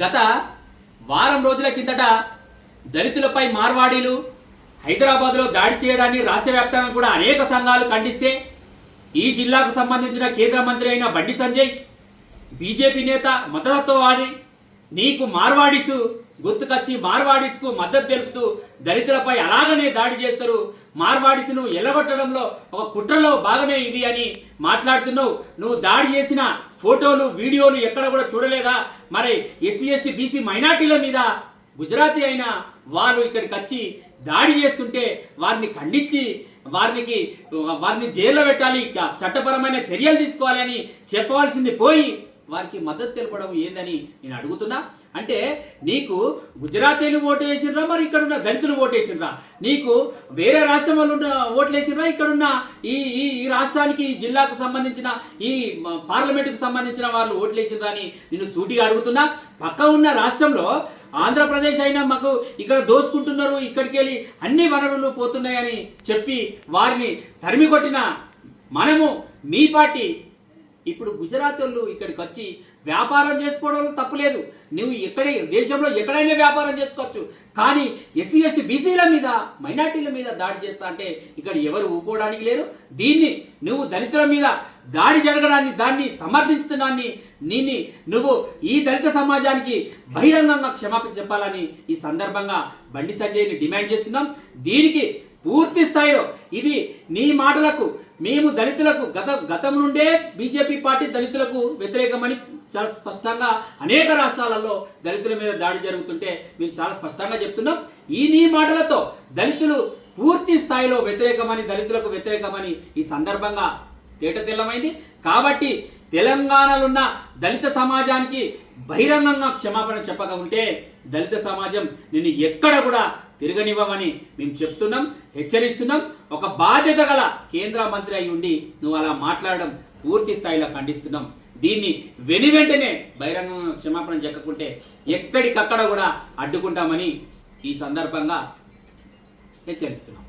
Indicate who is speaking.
Speaker 1: గత వారం రోజుల కిందట దళితులపై మార్వాడీలు హైదరాబాద్లో దాడి చేయడాన్ని రాష్ట్ర వ్యాప్తంగా కూడా అనేక సంఘాలు ఖండిస్తే ఈ జిల్లాకు సంబంధించిన కేంద్ర మంత్రి అయిన బండి సంజయ్ బీజేపీ నేత మతతత్వవాడి నీకు మార్వాడిసు గుర్తుకొచ్చి మార్వాడీస్కు మద్దతు తెలుపుతూ దళితులపై అలాగనే దాడి చేస్తారు. మార్వాడీసును ఎల్లగొట్టడంలో ఒక కుట్రలో భాగమే ఇది అని మాట్లాడుతున్నావు. నువ్వు దాడి చేసిన ఫోటోలు వీడియోలు ఎక్కడ కూడా చూడలేదా? మరి ఎస్సీ ఎస్టీ బీసీ మైనార్టీల మీద గుజరాతీ అయిన వారు ఇక్కడికి వచ్చి దాడి చేస్తుంటే వారిని ఖండించి వారికి వారిని జైల్లో పెట్టాలి ఇక చట్టపరమైన చర్యలు తీసుకోవాలి అని చెప్పవలసింది పోయి వారికి మద్దతు తెలపడం ఏందని నేను అడుగుతున్నా. అంటే నీకు గుజరాతీలు ఓటు వేసిర్రా మరి ఇక్కడున్న దళితులు ఓటు వేసిర్రా నీకు వేరే రాష్ట్రం వాళ్ళు ఉన్న ఓట్లు వేసిర్రా ఇక్కడున్న ఈ ఈ ఈ రాష్ట్రానికి ఈ జిల్లాకు సంబంధించిన ఈ పార్లమెంటుకు సంబంధించిన వాళ్ళు ఓట్లు వేసిర్రా అని నేను సూటిగా అడుగుతున్నా? పక్క ఉన్న రాష్ట్రంలో ఆంధ్రప్రదేశ్ అయినా మాకు ఇక్కడ దోసుకుంటున్నారు ఇక్కడికి వెళ్ళి అన్ని వనరులు పోతున్నాయని చెప్పి వారిని తరిమి కొట్టిన మనము మీ పార్టీ ఇప్పుడు గుజరాత్ వాళ్ళు ఇక్కడికి వచ్చి వ్యాపారం చేసుకోవడంలో తప్పులేదు నువ్వు ఎక్కడే దేశంలో ఎక్కడైనా వ్యాపారం చేసుకోవచ్చు. కానీ ఎస్సీ ఎస్టీ బీసీల మీద మైనార్టీల మీద దాడి చేస్తా అంటే ఇక్కడ ఎవరు ఊకోవడానికి లేరు. దీన్ని నువ్వు దళితుల మీద దాడి జరగడాన్ని దాన్ని సమర్థించడాన్ని నిన్ని నువ్వు ఈ దళిత సమాజానికి బహిరంగంగా క్షమాపణ చెప్పాలని ఈ సందర్భంగా బండి సంజయ్ని డిమాండ్ చేస్తున్నాం. దీనికి పూర్తి స్థాయిలో ఇది నీ మాటలకు మేము దళితులకు గత గతం నుండే బీజేపీ పార్టీ దళితులకు వ్యతిరేకమని చాలా స్పష్టంగా అనేక రాష్ట్రాలలో దళితుల మీద దాడి జరుగుతుంటే మేము చాలా స్పష్టంగా చెప్తున్నాం. ఈ నీ మాటలతో దళితులు పూర్తి స్థాయిలో వ్యతిరేకమని దళితులకు వ్యతిరేకమని ఈ సందర్భంగా తేట తెల్లమైంది. కాబట్టి తెలంగాణలో ఉన్న దళిత సమాజానికి బహిరంగంగా క్షమాపణ చెప్పక ఉంటే దళిత సమాజం నేను ఎక్కడ కూడా తిరగనివ్వమని మేము చెప్తున్నాం హెచ్చరిస్తున్నాం. ఒక బాధ్యత గల కేంద్ర మంత్రి అయి ఉండి నువ్వు అలా మాట్లాడడం పూర్తి స్థాయిలో ఖండిస్తున్నాం. దీన్ని వెను వెంటనే బహిరంగ క్షమాపణ చెక్కకుంటే ఎక్కడికక్కడ కూడా అడ్డుకుంటామని ఈ సందర్భంగా హెచ్చరిస్తున్నాం.